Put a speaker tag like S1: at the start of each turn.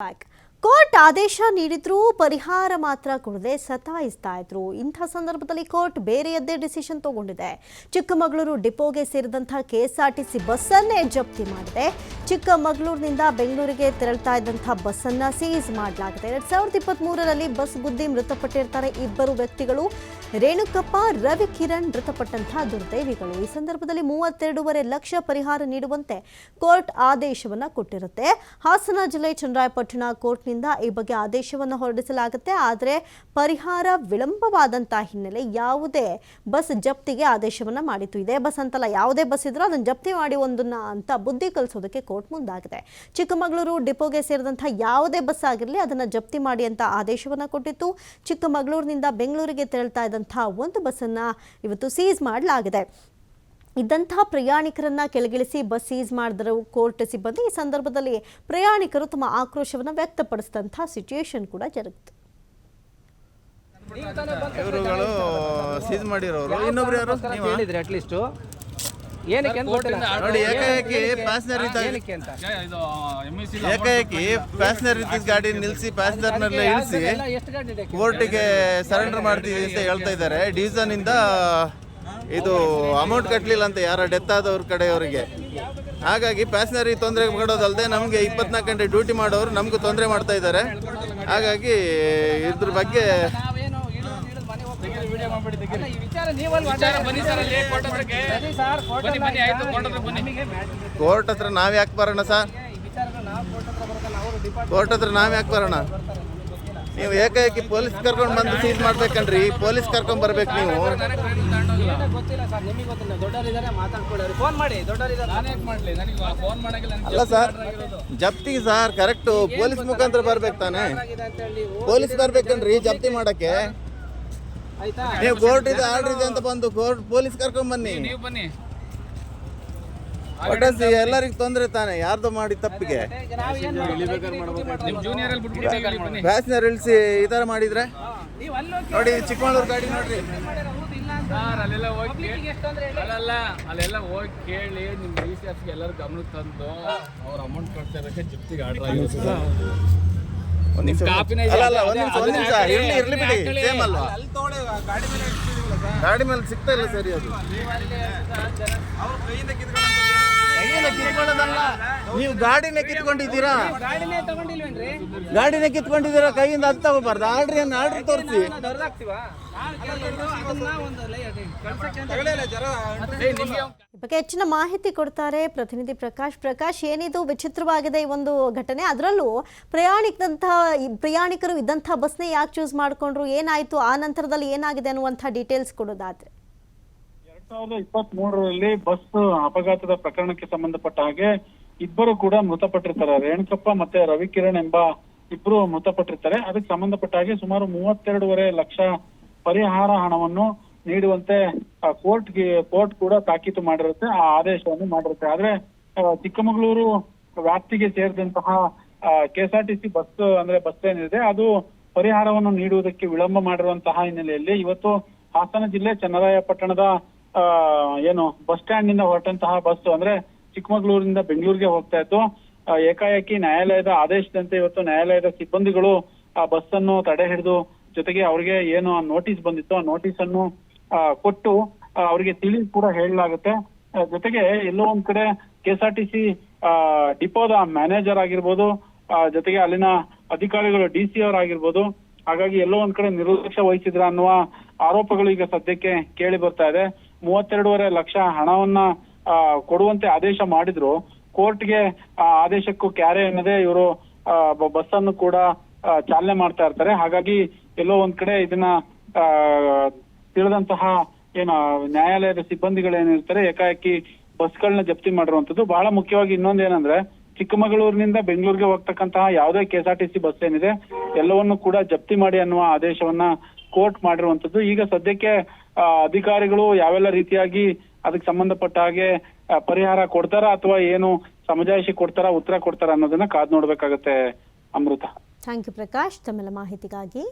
S1: like court ಆದೇಶ ನೀಡಿದ್ರೂ ಪರಿಹಾರ ಮಾತ್ರ ಕೊಡದೆ ಸತಾಯಿಸ್ತಾ ಇದ್ರು. ಇಂಥ ಸಂದರ್ಭದಲ್ಲಿ ಕೋರ್ಟ್ ಬೇರೆಯದ್ದೇ ಡಿಸಿಷನ್ ತಗೊಂಡಿದೆ. ಚಿಕ್ಕಮಗಳೂರು ಡಿಪೋಗೆ ಸೇರಿದಂತಹ ಕೆಎಸ್ಆರ್ಟಿಸಿ ಬಸ್ಸನ್ನೇ ಜಪ್ತಿ ಮಾಡಿದೆ. ಚಿಕ್ಕಮಗಳೂರಿನಿಂದ ಬೆಂಗಳೂರಿಗೆ ತೆರಳ್ತಾ ಇದ್ದಂಥ ಬಸ್ಸನ್ನು ಸೀಸ್ ಮಾಡಲಾಗಿದೆ. ಎರಡು ಸಾವಿರದ ಇಪ್ಪತ್ತ್ ಮೂರರಲ್ಲಿ ಬಸ್ ಬುದ್ಧಿ ಮೃತಪಟ್ಟಿರ್ತಾರೆ ಇಬ್ಬರು ವ್ಯಕ್ತಿಗಳು. ರೇಣುಕಪ್ಪ, ರವಿ ಕಿರಣ್ ಮೃತಪಟ್ಟಂತಹ ದುರ್ದೈವಿಗಳು. ಈ ಸಂದರ್ಭದಲ್ಲಿ ಮೂವತ್ತೆರಡೂವರೆ ಲಕ್ಷ ಪರಿಹಾರ ನೀಡುವಂತೆ ಕೋರ್ಟ್ ಆದೇಶವನ್ನು ಕೊಟ್ಟಿರುತ್ತೆ. ಹಾಸನ ಜಿಲ್ಲೆ ಚನ್ನರಾಯಪಟ್ಟಣ ಕೋರ್ಟ್ನಿಂದ ಈ ಬಗ್ಗೆ ಆದೇಶವನ್ನು ಹೊರಡಿಸಲಾಗುತ್ತೆ. ಆದರೆ ಪರಿಹಾರ ವಿಳಂಬವಾದಂತಹ ಹಿನ್ನೆಲೆ ಯಾವುದೇ ಬಸ್ ಜಪ್ತಿಗೆ ಆದೇಶವನ್ನು ಮಾಡಿತು ಇದೇ ಬಸ್ ಅಂತಲ್ಲ, ಯಾವುದೇ ಬಸ್ ಇದ್ರೂ ಅದನ್ನು ಜಪ್ತಿ ಮಾಡಿ ಒಂದನ್ನ ಅಂತ ಬುದ್ಧಿ ಕಲಿಸೋದಕ್ಕೆ ಕೋರ್ಟ್ ಮುಂದಾಗಿದೆ. ಚಿಕ್ಕಮಗಳೂರು ಡಿಪೋಗೆ ಸೇರಿದಂಥ ಯಾವುದೇ ಬಸ್ ಆಗಿರಲಿ ಅದನ್ನು ಜಪ್ತಿ ಮಾಡಿ ಅಂತ ಆದೇಶವನ್ನು ಕೊಟ್ಟಿತ್ತು. ಚಿಕ್ಕಮಗಳೂರಿನಿಂದ ಬೆಂಗಳೂರಿಗೆ ತೆರಳ್ತಾ ಇದ್ದಂಥ ಒಂದು ಬಸ್ಸನ್ನು ಇವತ್ತು ಸೀಸ್ ಮಾಡಲಾಗಿದೆ. ಇದ್ದಂತಹ ಪ್ರಯಾಣಿಕರನ್ನ ಕೆಳಗಿಳಿಸಿ ಬಸ್ ಸೀಸ್ ಮಾಡಿದ್ರು ಕೋರ್ಟ್ ಸಿಬ್ಬಂದಿ. ಈ ಸಂದರ್ಭದಲ್ಲಿ ಪ್ರಯಾಣಿಕರು ತಮ್ಮ ಆಕ್ರೋಶವನ್ನು ವ್ಯಕ್ತಪಡಿಸಿದಂತಹ ಸಿಚುಯೇಷನ್ ಕೂಡ ಜರುಗಿತು.
S2: ಇವರುಗಳು ಸೀಸ್ ಮಾಡಿರೋರು. ಇನ್ನೊಬ್ರು ಯಾರು? ಹೇಳಿದ್ರೆ
S3: ಹೇಳಿದ್ರಿ ಅಟ್ಲೀಸ್ಟ್ ಏನಕ್ಕೆ ಅಂತ ಗೊತ್ತಿಲ್ಲ.
S2: ನೋಡಿ ಏಕಾಏಕಿ ಪ್ಯಾಸೆಂಜರ್ ಇದ್ದ
S3: ಏನಕ್ಕೆ ಅಂತ.
S2: ಏಕಾಏಕಿ ಪ್ಯಾಸೆಂಜರ್ ಇದ್ದ ಗಾಡಿ ನಿಲ್ಲಿಸಿ ಪ್ಯಾಸೆಂಜರ್ನೆಲ್ಲ ಇಳಿಸಿ
S3: ಎಲ್ಲ ಎಷ್ಟು ಗಾಡಿ
S2: ಕೋರ್ಟಿಗೆ ಸರೆಂಡರ್ ಮಾಡ್ತೀವಿ ಅಂತ ಹೇಳ್ತಾ ಇದ್ದಾರೆ. ಡೀಸನ್ ಇಂದ ಇದು ಅಮೌಂಟ್ ಕಟ್ಟಲಿಲ್ಲ ಅಂತ ಯಾರ ಡೆತ್ ಆದವ್ರ ಕಡೆಯವರಿಗೆ. ಹಾಗಾಗಿ ಪ್ಯಾಸೆಂಜರಿಗೆ ತೊಂದರೆ ಮಾಡೋದಲ್ಲದೆ ನಮಗೆ ಇಪ್ಪತ್ನಾಲ್ಕು ಗಂಟೆ ಡ್ಯೂಟಿ ಮಾಡೋರು ನಮಗೂ ತೊಂದರೆ ಮಾಡ್ತಾ ಇದ್ದಾರೆ. ಹಾಗಾಗಿ ಇದ್ರ ಬಗ್ಗೆ
S3: ಕೋರ್ಟ್ ಹತ್ರ
S2: ನಾವ್ ಯಾಕೆ ಬರೋಣ ಸರ್?
S3: ಕೋರ್ಟ್ ಹತ್ರ
S2: ನಾವು ಯಾಕೆ ಬರೋಣ? ನೀವು ಏಕಾಏಕಿ ಪೊಲೀಸ್ ಕರ್ಕೊಂಡು ಬಂದು ಸೀಸ್ ಮಾಡ್ಬೇಕನ್ರಿ. ಪೊಲೀಸ್ ಕರ್ಕೊಂಡ್ ಬರ್ಬೇಕು ನೀವು.
S3: ಗೊತ್ತಿಲ್ಲ. ಸರ್ ನಿಮಗೆ ಗೊತ್ತಿಲ್ಲ. ದೊಡ್ಡವರಿದ್ದಾರೆ ಮಾತಾಡ್ಕೊಳ್ಳಿ ಅವ್ರಿಗೆ ಫೋನ್ ಮಾಡಿ ದೊಡ್ಡವರಿದ್ದಾರೆ. ನಾನು ಯಾಕೆ ಮಾಡಲಿ? ನನಗೆ ಫೋನ್ ಮಾಡಂಗಿಲ್ಲ
S2: ಅಲ್ಲ ಸರ್ ಜಪ್ತಿ ಸರ್ ಕರೆಕ್ಟು. ಪೊಲೀಸ್ ಮುಖಾಂತರ ಬರ್ಬೇಕು ತಾನೆ? ಪೊಲೀಸ್ ಬರ್ಬೇಕನ್ರಿ ಜಪ್ತಿ ಮಾಡಕ್ಕೆ.
S3: ಆಯ್ತಾ?
S2: ನೀವು ಕೋರ್ಟ್ ಇದೆ ಆರ್ಡರ್ ಇದೆ ಅಂತ ಬಂದು ಕೋರ್ಟ್ ಪೊಲೀಸ್ ಕರ್ಕೊಂಡ್ ಬನ್ನಿ.
S4: ನೀವು ಬನ್ನಿ.
S2: ಒಟ್ಟಾಸಿ ಎಲ್ಲರಿಗೂ ತೊಂದರೆ ತಾನೆ ಯಾರ್ದು ಮಾಡಿ ತಪ್ಪಿಗೆ. ಪ್ಯಾಸೆಂಜರ್ ಇಳಿಸಿ ಈ ತರ ಮಾಡಿದ್ರೆ?
S3: ನೀವು ಅಲ್ಲಿ
S2: ನೋಡಿ ಚಿಕ್ಕಮಗಳೂರು ಗಾಡಿ ನೋಡ್ರಿ.
S4: ಸರ್ ಅಲ್ಲೆಲ್ಲ ಹೋಗಿ ಅಲ್ಲಲ್ಲ ಅಲ್ಲೆಲ್ಲ ಹೋಗಿ ಕೇಳಿ ನಿಮ್ ಡಿ ಸಿ ಎಫ್ಗೆ ಎಲ್ಲರೂ ಗಮನಕ್ಕೆ ತಂದು ಅವ್ರ ಅಮೌಂಟ್ ಕೊಡ್ತಾ ಇರೋಕ್ಕೆ ಜಪ್ತಿಗೆ ಆರ್ಡರ್ ಆಗಿರುತ್ತೆ
S2: ಒಂದ್ ನಿಮಿಷ.
S4: ಕಾಪಿನ
S2: ಅಲ್ಲ ಅಲ್ಲ ಒಂದ್ ನಿಮಿಷ ಒಂದ್ ನಿಮಿಷ. ಇರ್ಲಿ ಇರ್ಲಿ ಬಿಡಿ. ಸೇಮ್ ಅಲ್ವಾ?
S3: ಅಲ್ಲಿ ತಗೊಳ್ಳಿ ಗಾಡಿ ಮೇಲೆ ಇಡ್ತಿದೀವಲ್ಲ ಸರ್.
S2: ಗಾಡಿ ಮೇಲೆ ಸಿಗ್ತಾ ಇಲ್ಲ ಸರಿ ಅದು. ಕೈಯಿಂದ ಕಿತ್ಕೊಳ್ಳೋದಲ್ಲ ನೀವು ಗಾಡಿನೇ ಕಿತ್ಕೊಂಡಿದ್ದೀರಾ?
S3: ಗಾಡಿನೇ
S2: ಕಿತ್ಕೊಂಡಿದ್ದೀರಾ? ಕೈಯಿಂದ ಅದು ತಗೋಬಾರ್ದು. ಆರ್ಡ್ರಿ ಏನು ಆರ್ಡರ್ ತೋರಿಸಿ.
S3: ಅದನ್ನ ಒಂದು ಲೈ ಕಳ್ಸಕ್ಕೆ ಅಂತ
S4: ನಿಮಗೆ
S1: ಬಗ್ಗೆ ಹೆಚ್ಚಿನ ಮಾಹಿತಿ ಕೊಡ್ತಾರೆ ಪ್ರತಿನಿಧಿ ಪ್ರಕಾಶ್. ಪ್ರಕಾಶ್ ಏನಿದು ವಿಚಿತ್ರವಾಗಿದೆ ಈ ಒಂದು ಘಟನೆ? ಅದರಲ್ಲೂ ಪ್ರಯಾಣಿಕದಂತಹ ಈ ಪ್ರಯಾಣಿಕರು ಇದ್ದಂತಹ ಬಸ್ನೇ ಯಾಕೆ ಚೂಸ್ ಮಾಡಿಕೊಂಡ್ರು? ಏನಾಯ್ತು? ಆ ನಂತರದಲ್ಲಿ ಏನಾಗಿದೆ ಅನ್ನುವಂಥ ಡೀಟೇಲ್ಸ್ ಕೊಡೋದಾದ್ರೆ.
S5: ಸಾವಿರದ ಇಪ್ಪತ್ತ್ ಮೂರರಲ್ಲಿ ಬಸ್ ಅಪಘಾತದ ಪ್ರಕರಣಕ್ಕೆ ಸಂಬಂಧಪಟ್ಟ ಹಾಗೆ ಇಬ್ಬರು ಕೂಡ ಮೃತಪಟ್ಟಿರ್ತಾರೆ. ರೇಣುಕಪ್ಪ ಮತ್ತೆ ರವಿಕಿರಣ್ ಎಂಬ ಇಬ್ರು ಮೃತಪಟ್ಟಿರ್ತಾರೆ. ಅದಕ್ಕೆ ಸಂಬಂಧಪಟ್ಟ ಹಾಗೆ ಸುಮಾರು ಮೂವತ್ತೆರಡೂವರೆ ಲಕ್ಷ ಪರಿಹಾರ ಹಣವನ್ನು ನೀಡುವಂತೆ ಕೋರ್ಟ್ಗೆ, ಕೋರ್ಟ್ ಕೂಡ ತಾಕೀತು ಮಾಡಿರುತ್ತೆ, ಆ ಆದೇಶವನ್ನು ಮಾಡಿರುತ್ತೆ. ಆದ್ರೆ ಚಿಕ್ಕಮಗಳೂರು ವ್ಯಾಪ್ತಿಗೆ ಸೇರಿದಂತಹ ಕೆಎಸ್ಆರ್ಟಿಸಿ ಬಸ್ ಅಂದ್ರೆ ಬಸ್ ಏನಿದೆ ಅದು ಪರಿಹಾರವನ್ನು ನೀಡುವುದಕ್ಕೆ ವಿಳಂಬ ಮಾಡಿರುವಂತಹ ಹಿನ್ನೆಲೆಯಲ್ಲಿ ಇವತ್ತು ಹಾಸನ ಜಿಲ್ಲೆ ಚನ್ನರಾಯಪಟ್ಟಣದ ಏನು ಬಸ್ ಸ್ಟ್ಯಾಂಡ್ನಿಂದ ಹೊರಟಂತಹ ಬಸ್ ಅಂದ್ರೆ ಚಿಕ್ಕಮಗಳೂರಿನಿಂದ ಬೆಂಗಳೂರಿಗೆ ಹೋಗ್ತಾ ಇತ್ತು. ಆ, ಏಕಾಏಕಿ ನ್ಯಾಯಾಲಯದ ಆದೇಶದಂತೆ ಇವತ್ತು ನ್ಯಾಯಾಲಯದ ಸಿಬ್ಬಂದಿಗಳು ಆ ಬಸ್ ಅನ್ನು ತಡೆ ಹಿಡಿದು ಜೊತೆಗೆ ಅವರಿಗೆ ಏನು ನೋಟಿಸ್ ಬಂದಿತ್ತು ಆ ನೋಟಿಸ್ ಅನ್ನು ಆ, ಕೊಟ್ಟು ಅವರಿಗೆ ತಿಳಿ ಕೂಡ ಹೇಳಲಾಗುತ್ತೆ. ಜೊತೆಗೆ ಎಲ್ಲೋ ಒಂದ್ ಕಡೆ ಕೆಎಸ್ಆರ್ಟಿಸಿ ಡಿಪೋದ ಮ್ಯಾನೇಜರ್ ಆಗಿರ್ಬೋದು ಆ, ಜೊತೆಗೆ ಅಲ್ಲಿನ ಅಧಿಕಾರಿಗಳು ಡಿ ಸಿ ಅವರಾಗಿರ್ಬೋದು ಹಾಗಾಗಿ ಎಲ್ಲೋ ಒಂದ್ ಕಡೆ ನಿರ್ಲಕ್ಷ್ಯ ವಹಿಸಿದ್ರ ಅನ್ನುವ ಆರೋಪಗಳು ಈಗ ಸದ್ಯಕ್ಕೆ ಕೇಳಿ ಬರ್ತಾ ಇದೆ. ಮೂವತ್ತೆರಡೂವರೆ ಲಕ್ಷ ಹಣವನ್ನ ಕೊಡುವಂತೆ ಆದೇಶ ಮಾಡಿದ್ರು. ಕೋರ್ಟ್ಗೆ, ಆ, ಆದೇಶಕ್ಕೂ ಕ್ಯಾರೆ ಎನ್ನದೆ ಇವರು ಬಸ್ ಅನ್ನು ಕೂಡ ಚಾಲನೆ ಮಾಡ್ತಾ ಇರ್ತಾರೆ. ಹಾಗಾಗಿ ಎಲ್ಲೋ ಒಂದ್ ಕಡೆ ಇದನ್ನ ತಿಳಿದಂತಹ ಏನ, ನ್ಯಾಯಾಲಯದ ಸಿಬ್ಬಂದಿಗಳೇನಿರ್ತಾರೆ ಏಕಾಏಕಿ ಬಸ್ಗಳನ್ನ ಜಪ್ತಿ ಮಾಡಿರುವಂತದ್ದು ಬಹಳ ಮುಖ್ಯವಾಗಿ ಇನ್ನೊಂದ್ ಏನಂದ್ರೆ, ಚಿಕ್ಕಮಗಳೂರಿನಿಂದ ಬೆಂಗಳೂರಿಗೆ ಹೋಗ್ತಕ್ಕಂತಹ ಯಾವುದೇ ಕೆಎಸ್ಆರ್ಟಿಸಿ ಬಸ್ ಏನಿದೆ, ಎಲ್ಲವನ್ನು ಕೂಡ ಜಪ್ತಿ ಮಾಡಿ ಅನ್ನುವ ಆದೇಶವನ್ನ ಕೋರ್ಟ್ ಮಾಡಿರುವಂತದ್ದು. ಈಗ ಸದ್ಯಕ್ಕೆ ಅಧಿಕಾರಿಗಳು ಯಾವೆಲ್ಲ ರೀತಿಯಾಗಿ ಅದಕ್ಕೆ ಸಂಬಂಧಪಟ್ಟ ಹಾಗೆ ಪರಿಹಾರ ಕೊಡ್ತಾರ ಅಥವಾ ಏನು ಸಮಜಾಯಿಷಿ ಕೊಡ್ತಾರ ಉತ್ತರ ಕೊಡ್ತಾರ ಅನ್ನೋದನ್ನ ಕಾದ್ ನೋಡ್ಬೇಕಾಗತ್ತೆ ಅಮೃತ.
S1: Thank you Prakash. ತಮ್ಮೆಲ್ಲ ಮಾಹಿತಿಗಾಗಿ.